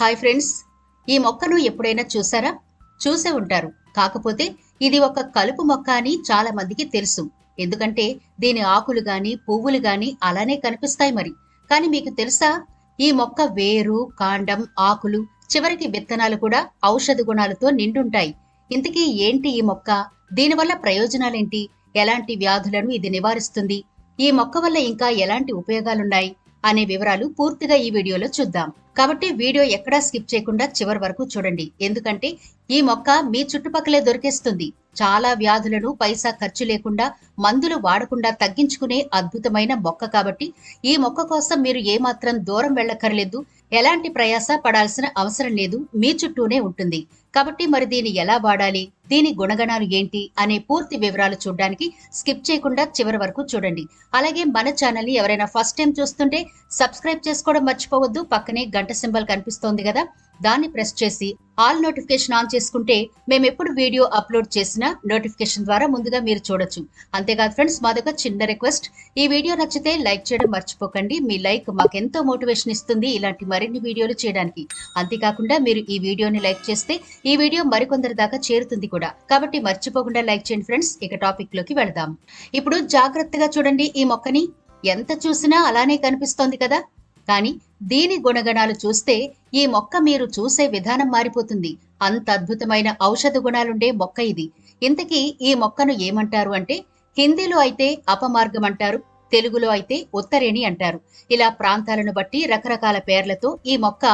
Hi friends ఈ మొక్కను ఎప్పుడైనా చూసారా? చూసే ఉంటారు. కాకపోతే ఇది ఒక కలుపు మొక్క అని చాలా మందికి తెలుసు. ఎందుకంటే దీని ఆకులు గాని పువ్వులు గాని అలానే కనిపిస్తాయి మరి. కానీ మీకు తెలుసా? ఈ మొక్క వేరు కాండం ఆకులు చివరికి విత్తనాలు కూడా ఔషధ గుణాలతో నిండుంటాయి. ఇంతకీ ఏంటి ఈ మొక్క? దీనివల్ల ప్రయోజనాలేంటి? ఎలాంటి వ్యాధులను ఇది నివారిస్తుంది? ఈ మొక్క వల్ల ఇంకా ఎలాంటి ఉపయోగాలున్నాయి? అనే వివరాలు పూర్తిగా ఈ వీడియోలో చూద్దాం. కాబట్టి వీడియో ఎక్కడా స్కిప్ చేయకుండా చివరి వరకు చూడండి. ఎందుకంటే ఈ మొక్క మీ చుట్టుపక్కలే దొరికేస్తుంది. చాలా వ్యాధులను పైసా ఖర్చు లేకుండా మందులు వాడకుండా తగ్గించుకునే అద్భుతమైన మొక్క కాబట్టి ఈ మొక్క కోసం మీరు ఏమాత్రం దూరం వెళ్ళక్కర్లేదు. ఎలాంటి ప్రయాస పడాల్సిన అవసరం లేదు. మీ చుట్టూనే ఉంటుంది. కాబట్టి మరి దీన్ని ఎలా వాడాలి? దీని గుణగణాలు ఏంటి? అనే పూర్తి వివరాలు చూడడానికి స్కిప్ చేయకుండా చివరి వరకు చూడండి. అలాగే మన ఛానల్ని ఎవరైనా ఫస్ట్ టైం చూస్తుంటే సబ్స్క్రైబ్ చేసుకోవడం మర్చిపోవద్దు. పక్కనే గంట సింబల్ కనిపిస్తోంది కదా. దాన్ని ప్రెస్ చేసి ఆల్ నోటిఫికేషన్ ఆన్ చేసుకుంటే మేము ఎప్పుడు వీడియో అప్లోడ్ చేసినా నోటిఫికేషన్ ద్వారా ముందుగా మీరు చూడొచ్చు. అంతేకాదు ఫ్రెండ్స్ మాదొక చిన్న రిక్వెస్ట్. ఈ వీడియో నచ్చితే లైక్ చేయడం మర్చిపోకండి. మీ లైక్ మాకెంతో మోటివేషన్ ఇస్తుంది ఇలాంటి మరిన్ని వీడియోలు చేయడానికి. అంతేకాకుండా మీరు ఈ వీడియోని లైక్ చేస్తే ఈ వీడియో మరికొందరి దాకా చేరుతుంది కూడా. కాబట్టి మర్చిపోకుండా లైక్ చేయండి ఫ్రెండ్స్. ఇక టాపిక్లోకి వెళదాం. ఇప్పుడు జాగ్రత్తగా చూడండి ఈ మొక్కని. ఎంత చూసినా అలానే కనిపిస్తోంది కదా. కానీ దీని గుణగణాలు చూస్తే ఈ మొక్క మీరు చూసే విధానం మారిపోతుంది. అంత అద్భుతమైన ఔషధ గుణాలుండే మొక్క ఇది. ఇంతకీ ఈ మొక్కను ఏమంటారు అంటే హిందీలో అయితే అపమార్గం అంటారు తెలుగులో అయితే ఉత్తరేణి అంటారు. ఇలా ప్రాంతాలను బట్టి రకరకాల పేర్లతో ఈ మొక్క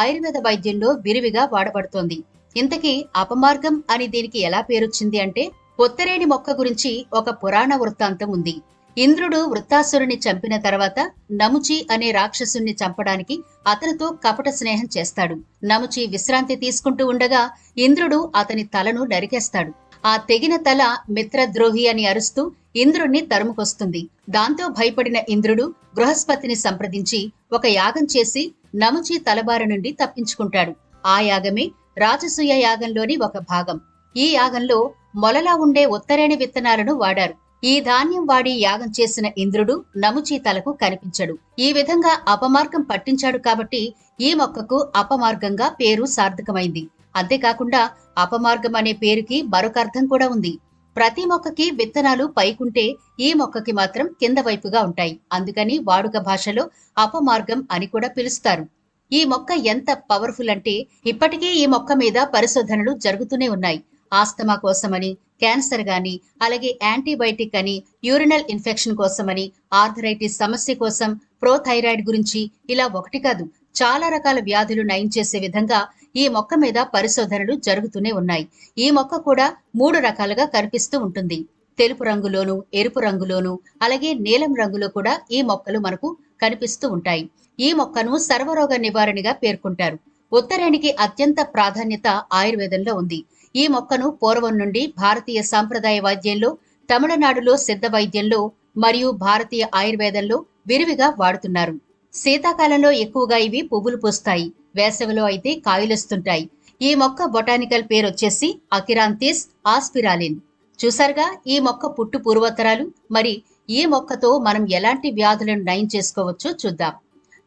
ఆయుర్వేద వైద్యంలో విరివిగా వాడబడుతోంది. ఇంతకీ అపమార్గం అని దీనికి ఎలా పేరొచ్చింది అంటే ఉత్తరేణి మొక్క గురించి ఒక పురాణ వృత్తాంతం ఉంది. ఇంద్రుడు వృత్తాసురుని చంపిన తర్వాత నముచి అనే రాక్షసుని చంపడానికి అతనితో కపట స్నేహం చేస్తాడు. నముచి విశ్రాంతి తీసుకుంటూ ఉండగా ఇంద్రుడు అతని తలను నరికేస్తాడు. ఆ తెగిన తల మిత్రద్రోహి అని అరుస్తూ ఇంద్రుణ్ణి తరుముకొస్తుంది. దాంతో భయపడిన ఇంద్రుడు బృహస్పతిని సంప్రదించి ఒక యాగం చేసి నముచి తలబారి నుండి తప్పించుకుంటాడు. ఆ యాగమే రాజసూయ యాగంలోని ఒక భాగం. ఈ యాగంలో మొలలా ఉండే ఉత్తరేణి విత్తనాలను వాడారు. ఈ ధాన్యం వాడి యాగం చేసిన ఇంద్రుడు నముచీతలకు కనిపించడు. ఈ విధంగా అపమార్గం పట్టించాడు కాబట్టి ఈ మొక్కకు అపమార్గంగా పేరు సార్థకమైంది. అంతేకాకుండా అపమార్గం అనే పేరుకి మరొక అర్థం కూడా ఉంది. ప్రతి మొక్కకి విత్తనాలు పైకుంటే ఈ మొక్కకి మాత్రం కింద వైపుగా ఉంటాయి. అందుకని వాడుక భాషలో అపమార్గం అని కూడా పిలుస్తారు. ఈ మొక్క ఎంత పవర్ఫుల్ అంటే ఇప్పటికీ ఈ మొక్క మీద పరిశోధనలు జరుగుతూనే ఉన్నాయి. ఆస్తమా కోసమని క్యాన్సర్ గాని అలాగే యాంటీబయాటిక్ అని యూరినల్ ఇన్ఫెక్షన్ కోసమని ఆర్థరైటిస్ సమస్య కోసం ప్రోథైరాయిడ్ గురించి ఇలా ఒకటి కాదు చాలా రకాల వ్యాధులు నయం చేసే విధంగా ఈ మొక్క మీద పరిశోధనలు జరుగుతూనే ఉన్నాయి. ఈ మొక్క కూడా మూడు రకాలుగా కనిపిస్తూ ఉంటుంది. తెలుపు రంగులోను ఎరుపు రంగులోను అలాగే నీలం రంగులో కూడా ఈ మొక్కలు మనకు కనిపిస్తూ ఉంటాయి. ఈ మొక్కను సర్వరోగ నివారణగా పేర్కొంటారు. ఉత్తరానికి అత్యంత ప్రాధాన్యత ఆయుర్వేదంలో ఉంది. ఈ మొక్కను పూర్వం నుండి భారతీయ సాంప్రదాయ వైద్యంలో తమిళనాడులో సిద్ధ వైద్యంలో మరియు భారతీయ ఆయుర్వేదంలో విరివిగా వాడుతున్నారు. శీతాకాలంలో ఎక్కువగా ఇవి పువ్వులు పూస్తాయి వేసవిలో అయితే కాయలొస్తుంటాయి. ఈ మొక్క బొటానికల్ పేరు వచ్చేసి అకిరాంతిస్ ఆస్పిరాలిన్. చూసారుగా ఈ మొక్క పుట్టు పూర్వోత్తరాలు. మరి ఈ మొక్కతో మనం ఎలాంటి వ్యాధులను నయం చేసుకోవచ్చో చూద్దాం.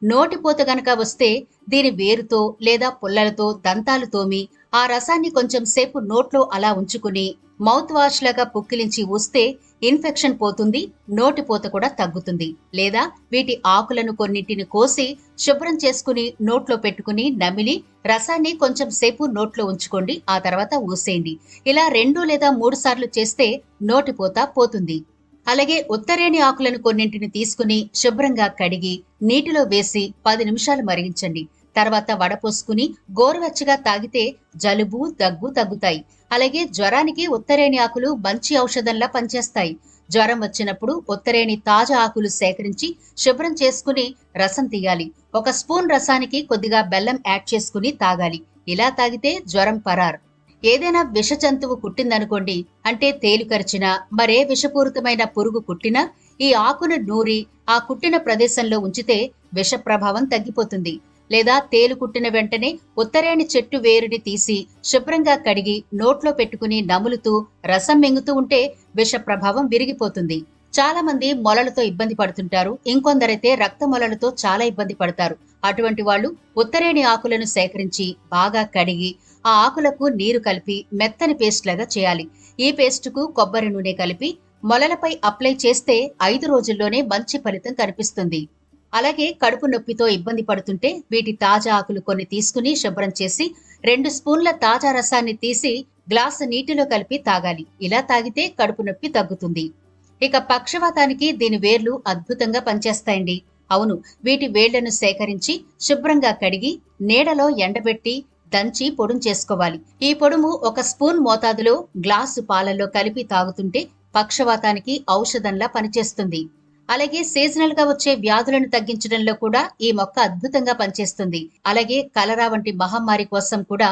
నోటిపోత గనక వస్తే దీని వేరుతో లేదా పుల్లలతో దంతాలు తోమి ఆ రసాన్ని కొంచెం సేపు నోట్లో అలా ఉంచుకుని మౌత్ వాష్ లాగా పుక్కిలించి ఊస్తే ఇన్ఫెక్షన్ పోతుంది నోటిపోత కూడా తగ్గుతుంది. లేదా వీటి ఆకులను కొన్నింటిని కోసి శుభ్రం చేసుకుని నోట్లో పెట్టుకుని నమిలి రసాన్ని కొంచెం సేపు నోట్లో ఉంచుకోండి ఆ తర్వాత ఊసేయండి. ఇలా రెండు లేదా మూడు సార్లు చేస్తే నోటిపోత పోతుంది. అలాగే ఉత్తరేణి ఆకులను కొన్నింటిని తీసుకుని శుభ్రంగా కడిగి నీటిలో వేసి పది నిమిషాలు మరిగించండి. తర్వాత వడపోసుకుని గోరువెచ్చగా తాగితే జలుబు దగ్గు తగ్గుతాయి. అలాగే జ్వరానికి ఉత్తరేణి ఆకులు మంచి ఔషధంలా పనిచేస్తాయి. జ్వరం వచ్చినప్పుడు ఉత్తరేణి తాజా ఆకులు సేకరించి శుభ్రం చేసుకుని రసం తీయాలి. ఒక స్పూన్ రసానికి కొద్దిగా బెల్లం యాడ్ చేసుకుని తాగాలి. ఇలా తాగితే జ్వరం పరార్. ఏదైనా విష జంతువు కుట్టిందనుకోండి అంటే తేలికరిచిన మరే విషపూరితమైన పురుగు కుట్టినా ఈ ఆకును నూరి ఆ కుట్టిన ప్రదేశంలో ఉంచితే విష ప్రభావం తగ్గిపోతుంది. లేదా తేలు కుట్టిన వెంటనే ఉత్తరేణి చెట్టు వేరుని తీసి శుభ్రంగా కడిగి నోట్లో పెట్టుకుని నములుతూ రసం మింగుతూ ఉంటే విష ప్రభావం విరిగిపోతుంది. చాలా మంది మొలలతో ఇబ్బంది పడుతుంటారు ఇంకొందరైతే రక్త మొలలతో చాలా ఇబ్బంది పడతారు. అటువంటి వాళ్ళు ఉత్తరేణి ఆకులను సేకరించి బాగా కడిగి ఆ ఆకులకు నీరు కలిపి మెత్తని పేస్ట్ లాగా చేయాలి. ఈ పేస్టుకు కొబ్బరి నూనె కలిపి మొలలపై అప్లై చేస్తే ఐదు రోజుల్లోనే మంచి ఫలితం కనిపిస్తుంది. అలాగే కడుపు నొప్పితో ఇబ్బంది పడుతుంటే వీటి తాజా ఆకులు కొన్ని తీసుకుని శుభ్రం చేసి రెండు స్పూన్ల తాజా రసాన్ని తీసి గ్లాసు నీటిలో కలిపి తాగాలి. ఇలా తాగితే కడుపు నొప్పి తగ్గుతుంది. ఇక పక్షవాతానికి దీని వేర్లు అద్భుతంగా పనిచేస్తాయండి. అవును వీటి వేళ్ళను సేకరించి శుభ్రంగా కడిగి నీడలో ఎండబెట్టి దంచి పొడుం చేసుకోవాలి. ఈ పొడుము ఒక స్పూన్ మోతాదులో గ్లాసు పాలల్లో కలిపి తాగుతుంటే పక్షవాతానికి ఔషధంలా పనిచేస్తుంది. అలాగే సీజనల్గా వచ్చే వ్యాధులను తగ్గించడంలో కూడా ఈ మొక్క అద్భుతంగా పనిచేస్తుంది. అలాగే కలరా వంటి మహమ్మారి కోసం కూడా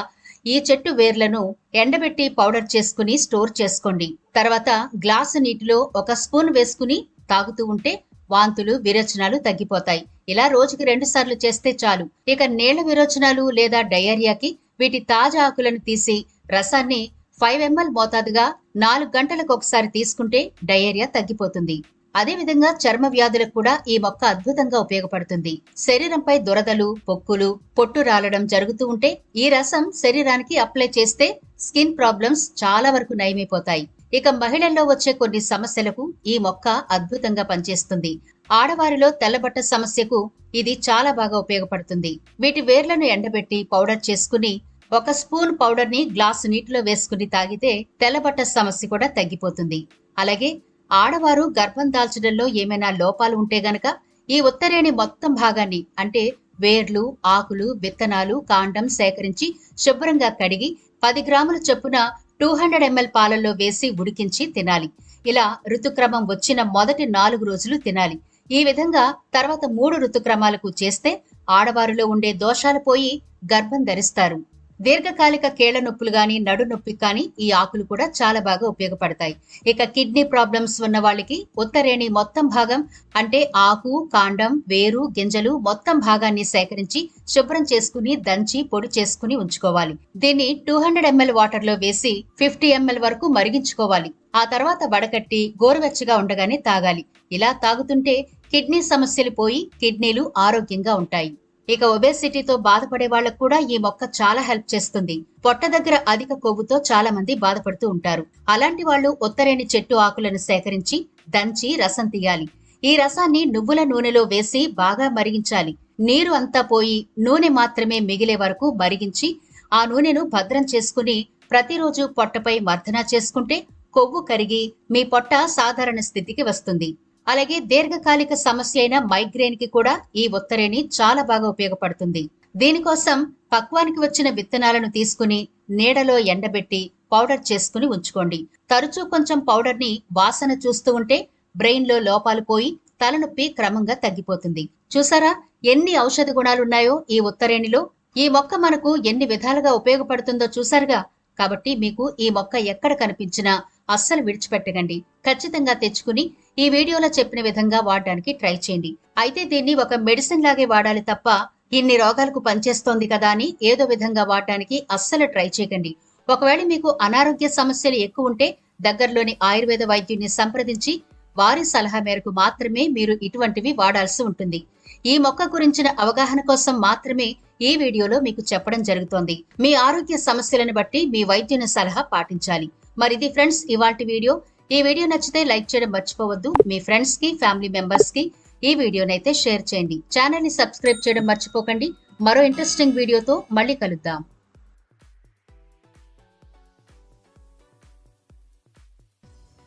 ఈ చెట్టు వేర్లను ఎండబెట్టి పౌడర్ చేసుకుని స్టోర్ చేసుకోండి. తర్వాత గ్లాసు నీటిలో ఒక స్పూన్ వేసుకుని తాగుతూ ఉంటే వాంతులు విరోచనాలు తగ్గిపోతాయి. ఇలా రోజుకి రెండు సార్లు చేస్తే చాలు. ఇక నీళ్ళ విరోచనాలు లేదా డయేరియాకి వీటి తాజా ఆకులను తీసి రసాన్ని ఫైవ్ ఎంఎల్ మోతాదుగా నాలుగు గంటలకు ఒకసారి తీసుకుంటే డయేరియా తగ్గిపోతుంది. అదేవిధంగా చర్మ వ్యాధులకు కూడా ఈ మొక్క అద్భుతంగా ఉపయోగపడుతుంది. శరీరంపై దురదలు పొక్కులు పొట్టు రాలడం జరుగుతూ ఉంటే ఈ రసం శరీరానికి అప్లై చేస్తే స్కిన్ ప్రాబ్లమ్స్ చాలా వరకు నయమైపోతాయి. ఇక మహిళల్లో వచ్చే కొన్ని సమస్యలకు ఈ మొక్క అద్భుతంగా పనిచేస్తుంది. ఆడవారిలో తెల్లబట్ట సమస్యకు ఇది చాలా బాగా ఉపయోగపడుతుంది. వీటి వేర్లను ఎండబెట్టి పౌడర్ చేసుకుని ఒక స్పూన్ పౌడర్ని గ్లాసు నీటిలో వేసుకుని తాగితే తెల్లబట్ట సమస్య కూడా తగ్గిపోతుంది. అలాగే ఆడవారు గర్భం దాల్చడంలో ఏమైనా లోపాలు ఉంటే గనక ఈ ఉత్తరేణి మొత్తం భాగాన్ని అంటే వేర్లు ఆకులు విత్తనాలు కాండం సేకరించి శుభ్రంగా కడిగి పది గ్రాముల చొప్పున టూ హండ్రెడ్ ఎంఎల్ పాలల్లో వేసి ఉడికించి తినాలి. ఇలా ఋతుక్రమం వచ్చిన మొదటి నాలుగు రోజులు తినాలి. ఈ విధంగా తర్వాత మూడు ఋతుక్రమాలకు చేస్తే ఆడవారిలో ఉండే దోషాలు పోయి గర్భం ధరిస్తారు. దీర్ఘకాలిక కేళ్ళ నొప్పులు కానీ నడు నొప్పి కానీ ఈ ఆకులు కూడా చాలా బాగా ఉపయోగపడతాయి. ఇక కిడ్నీ ప్రాబ్లమ్స్ ఉన్న వాళ్ళకి ఉత్తరేణి మొత్తం భాగం అంటే ఆకు కాండం వేరు గింజలు మొత్తం భాగాన్ని సేకరించి శుభ్రం చేసుకుని దంచి పొడి చేసుకుని ఉంచుకోవాలి. దీన్ని టూ హండ్రెడ్ ఎంఎల్ వాటర్లో వేసి ఫిఫ్టీ ఎంఎల్ వరకు మరిగించుకోవాలి. ఆ తర్వాత వడకట్టి గోరువెచ్చగా ఉండగానే తాగాలి. ఇలా తాగుతుంటే కిడ్నీ సమస్యలు పోయి కిడ్నీలు ఆరోగ్యంగా ఉంటాయి. ఇక ఒబేసిటీతో బాధపడే వాళ్ళకు కూడా ఈ మొక్క చాలా హెల్ప్ చేస్తుంది. పొట్ట దగ్గర అధిక కొవ్వుతో చాలా మంది బాధపడుతూ ఉంటారు. అలాంటి వాళ్ళు ఉత్తరేణి చెట్టు ఆకులను సేకరించి దంచి రసం తీయాలి. ఈ రసాన్ని నువ్వుల నూనెలో వేసి బాగా మరిగించాలి. నీరు అంతా పోయి నూనె మాత్రమే మిగిలే వరకు మరిగించి ఆ నూనెను భద్రం చేసుకుని ప్రతిరోజు పొట్టపై మర్దన చేసుకుంటే కొవ్వు కరిగి మీ పొట్ట సాధారణ స్థితికి వస్తుంది. అలాగే దీర్ఘకాలిక సమస్య అయిన మైగ్రేన్కి కూడా ఈ ఉత్తరేణి చాలా బాగా ఉపయోగపడుతుంది. దీనికోసం పక్వానికి వచ్చిన విత్తనాలను తీసుకుని నీడలో ఎండబెట్టి పౌడర్ చేసుకుని ఉంచుకోండి. తరచూ కొంచెం పౌడర్ని వాసన చూస్తూ ఉంటే బ్రెయిన్లో లోపాలు పోయి తలనొప్పి క్రమంగా తగ్గిపోతుంది. చూసారా? ఎన్ని ఔషధ గుణాలున్నాయో ఈ ఉత్తరేణిలో? ఈ మొక్క మనకు ఎన్ని విధాలుగా ఉపయోగపడుతుందో చూసారుగా కాబట్టి మీకు ఈ మొక్క ఎక్కడ కనిపించినా అస్సలు విడిచిపెట్టకండి. ఖచ్చితంగా తెచ్చుకుని ఈ వీడియోలో చెప్పిన విధంగా వాడడానికి ట్రై చేయండి. అయితే దీన్ని ఒక మెడిసిన్ లాగే వాడాలి తప్ప ఇన్ని రోగాలకు పనిచేస్తోంది కదా అని ఏదో విధంగా వాడటానికి అస్సలు ట్రై చేయకండి. ఒకవేళ మీకు అనారోగ్య సమస్యలు ఎక్కువ ఉంటే దగ్గరలోని ఆయుర్వేద వైద్యుని సంప్రదించి వారి సలహా మేరకు మాత్రమే మీరు ఇటువంటివి వాడాల్సి ఉంటుంది. ఈ మొక్క గురించిన అవగాహన కోసం మాత్రమే ఈ వీడియోలో మీకు చెప్పడం జరుగుతోంది. మీ ఆరోగ్య సమస్యలను బట్టి మీ వైద్యుని సలహా పాటించాలి. మరి ఇది ఫ్రెండ్స్ ఇవాల్టి వీడియో ఈ వీడియో నచ్చితే లైక్ చేయడం మర్చిపోవద్దు. మీ ఫ్రెండ్స్కి ఫ్యామిలీ మెంబర్స్కి ఈ వీడియోనైతే షేర్ చేయండి. ఛానల్ని సబ్స్క్రైబ్ చేయడం మర్చిపోకండి. మరో ఇంట్రెస్టింగ్ వీడియోతో మళ్ళీ కలుద్దాం.